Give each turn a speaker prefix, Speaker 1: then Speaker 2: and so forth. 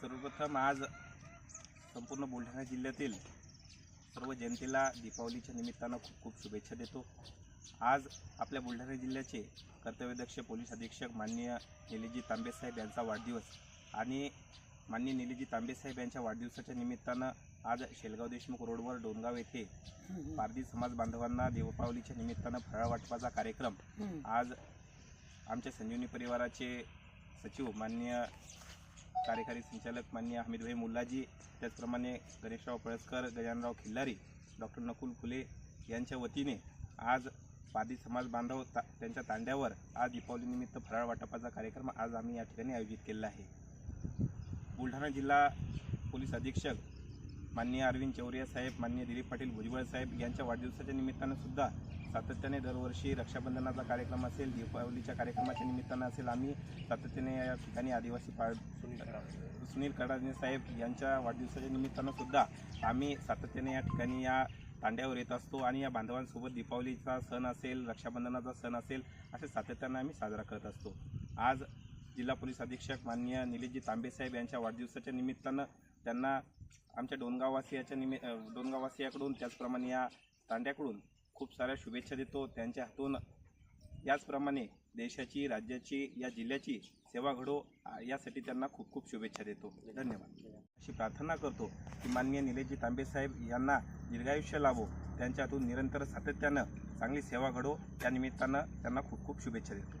Speaker 1: सर्वप्रथम आज संपूर्ण बुलढाणा जिल्ह्यातील सर्व जनतेला दीपावलीच्या निमित्तानं खूप खूप शुभेच्छा देतो. आज आपल्या बुलढाणा जिल्ह्याचे कर्तव्यदक्ष पोलीस अधीक्षक माननीय निलेजी तांबेसाहेब यांचा वाढदिवस आणि माननीय निलेजी तांबेसाहेब यांच्या वाढदिवसाच्या निमित्तानं आज शेलगाव देशमुख रोडवर डोनगाव येथे पारधी समाज बांधवांना दीपावलीच्या निमित्तानं फराळ वाटपाचा कार्यक्रम आज आमच्या संजीवनी परिवाराचे सचिव माननीय कार्यकारी संचालक माननीय हमीदभाई मुल्लाजी त्याचप्रमाणे गणेशराव पळसकर गजानराव खिल्लारी डॉक्टर नकुल फुले यांच्या वतीने आज पादी समाज बांधव ता त्यांच्या तांड्यावर आज दीपावलीनिमित्त फराळ वाटपाचा कार्यक्रम आज आम्ही या ठिकाणी आयोजित केलेला आहे. बुलढाणा जिल्हा पोलीस अधीक्षक माननीय अरविंद चौरिया साहेब माननीय दिलीप पाटील भुजबळ साहेब यांच्या वाढदिवसाच्या निमित्तानं सुद्धा सातत्याने दरवर्षी रक्षाबंधनाचा कार्यक्रम असेल दीपावलीच्या कार्यक्रमाच्या निमित्तानं असेल आम्ही सातत्याने या ठिकाणी आदिवासी पाळ सुनील कडाने साहेब यांच्या वाढदिवसाच्या निमित्तानं सुद्धा आम्ही सातत्याने या ठिकाणी या तांड्यावर येत असतो आणि या बांधवांसोबत दीपावलीचा सण असेल रक्षाबंधनाचा सण असेल असे सातत्यानं आम्ही साजरा करत असतो. आज जिल्हा पोलीस अधीक्षक माननीय निलेशजी तांबेसाहेब यांच्या वाढदिवसाच्या निमित्तानं त्यांना आमच्या डोनगाववासियाच्या निमि डोनगाववासियाकडून त्याचप्रमाणे या तांड्याकडून खूप साऱ्या शुभेच्छा देतो. त्यांच्या हातून याचप्रमाणे देशाची राज्याची या जिल्ह्याची सेवा घडो यासाठी त्यांना खूप खूप शुभेच्छा देतो. धन्यवाद. अशी प्रार्थना करतो की माननीय निलेशजी तांबेसाहेब यांना दीर्घायुष्य लाभो. त्यांच्या हातून निरंतर सातत्यानं चांगली सेवा घडो. त्यानिमित्तानं त्यांना खूप खूप शुभेच्छा देतो.